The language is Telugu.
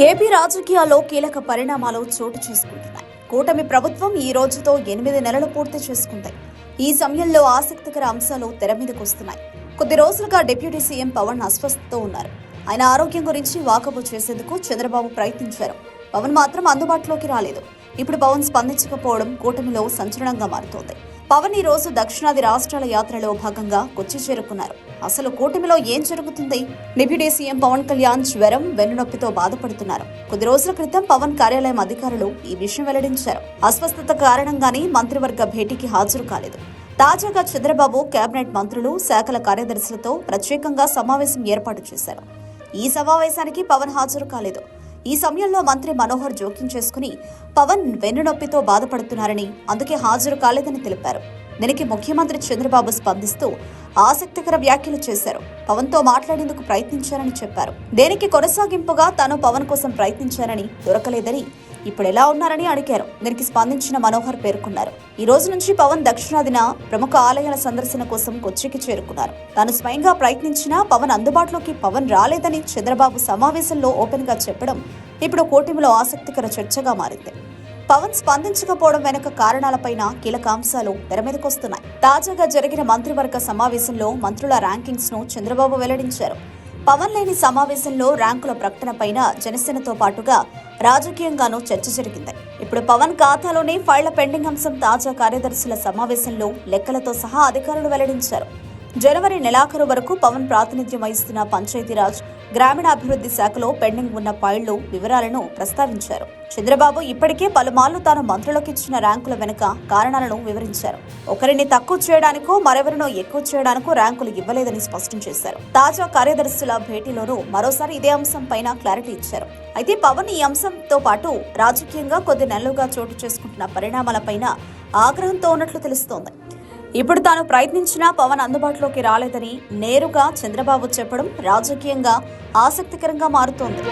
ఏపీ రాజకీయాల్లో కీలక పరిణామాలు చోటు చేసుకుంటున్నాయి. కూటమి ప్రభుత్వం ఈ రోజుతో ఎనిమిది నెలలు పూర్తి చేసుకుంది. ఈ సమయంలో ఆసక్తికర అంశాలు తెర మీదకు వస్తున్నాయి. కొద్ది రోజులుగా డిప్యూటీ సీఎం పవన్ అస్వస్థతో ఉన్నారు. ఆయన ఆరోగ్యం గురించి వాకబు చేసేందుకు చంద్రబాబు ప్రయత్నించారు. పవన్ మాత్రం అందుబాటులోకి రాలేదు. ఇప్పుడు పవన్ స్పందించకపోవడం కూటమిలో సంచలనంగా మారుతోంది. పవన్ ఈ రోజు దక్షిణాది రాష్ట్రాల యాత్రలో భాగంగా కొచ్చి చేరుకున్నారు. అసలు కూటమిలో ఏం జరుగుతుంది? డిప్యూటీ సీఎం పవన్ కళ్యాణ్ జ్వరం వెన్నునొప్పితో బాధపడుతున్నారు. కొద్ది రోజుల క్రితం పవన్ కార్యాలయం అధికారులు ఈ విషయం వెల్లడించారు. అస్వస్థత కారణంగానే మంత్రివర్గ భేటీకి హాజరు కాలేదు. తాజాగా చంద్రబాబు కేబినెట్ మంత్రులు శాఖల కార్యదర్శులతో ప్రత్యేకంగా సమావేశం ఏర్పాటు చేశారు. ఈ సమావేశానికి పవన్ హాజరు కాలేదు. ఈ సమయంలో మంత్రి మనోహర్ జోక్యం చేసుకుని పవన్ వెన్నునొప్పితో బాధపడుతున్నారని అందుకే హాజరు కాలేదని తెలిపారు. దీనికి ముఖ్యమంత్రి చంద్రబాబు స్పందిస్తూ ఆసక్తికర వ్యాఖ్యలు చేశారు. పవన్తో మాట్లాడేందుకు ప్రయత్నించారని చెప్పారు. దేనికి కొనసాగింపుగా తాను పవన్ కోసం ప్రయత్నించానని దొరకలేదని ఇప్పుడు ఎలా ఉన్నారని అడిగారు. దీనికి స్పందించిన మనోహర్ పేర్కొన్నారు. ఈ రోజు నుంచి పవన్ దక్షిణాదిన ప్రముఖ ఆలయాల సందర్శన కోసం కొచ్చికి చేరుకున్నారు. తాను స్వయంగా ప్రయత్నించినా పవన్ అందుబాటులోకి పవన్ రాలేదని చంద్రబాబు సమావేశంలో ఓపెన్గా చెప్పడం ఇప్పుడు కూటమిలో ఆసక్తికర చర్చగా మారింది. పవన్ స్పందించకపోవడం వెనుక కారణాలపైన కీలక అంశాలు తెర మీదకొస్తున్నాయి తాజాగా జరిగిన మంత్రివర్గ సమావేశంలో మంత్రుల ర్యాంకింగ్స్ను చంద్రబాబు వెల్లడించారు. పవన్ లేని సమావేశంలో ర్యాంకుల ప్రకటనపైన జనసేనతో పాటుగా రాజకీయంగానూ చర్చ జరిగింది. ఇప్పుడు పవన్ ఖాతాలోనే ఫైళ్ళ పెండింగ్ అంశం తాజా కార్యదర్శుల సమావేశంలో లెక్కలతో సహా అధికారులు వెల్లడించారు. జనవరి నెలాఖరు వరకు పవన్ ప్రాతినిధ్యం వహిస్తున్న పంచాయతీరాజ్ గ్రామీణాభివృద్ధి శాఖలో పెండింగ్ ఉన్న ఫైళ్ళు వివరాలను ప్రస్తావించారు. చంద్రబాబు ఇప్పటికే పలుమార్లు తాను మంత్రులకు ఇచ్చిన ర్యాంకుల వెనుక కారణాలను వివరించారు. ఒకరిని తక్కువ చేయడానికో మరెవరినో ఎక్కువ చేయడానికో ర్యాంకులు ఇవ్వలేదని స్పష్టం చేశారు. తాజా కార్యదర్శుల భేటీలోనూ మరోసారి ఇదే అంశం పైన క్లారిటీ ఇచ్చారు. అయితే పవన్ ఈ అంశంతో పాటు రాజకీయంగా కొద్ది నెలలుగా చోటు చేసుకుంటున్న పరిణామాలపైన ఆగ్రహంతో ఉన్నట్లు తెలుస్తోంది. ఇప్పుడు తాను ప్రయత్నించినా పవన్ అందుబాటులోకి రాలేదని నేరుగా చంద్రబాబు చెప్పడం రాజకీయంగా ఆసక్తికరంగా మారుతోంది.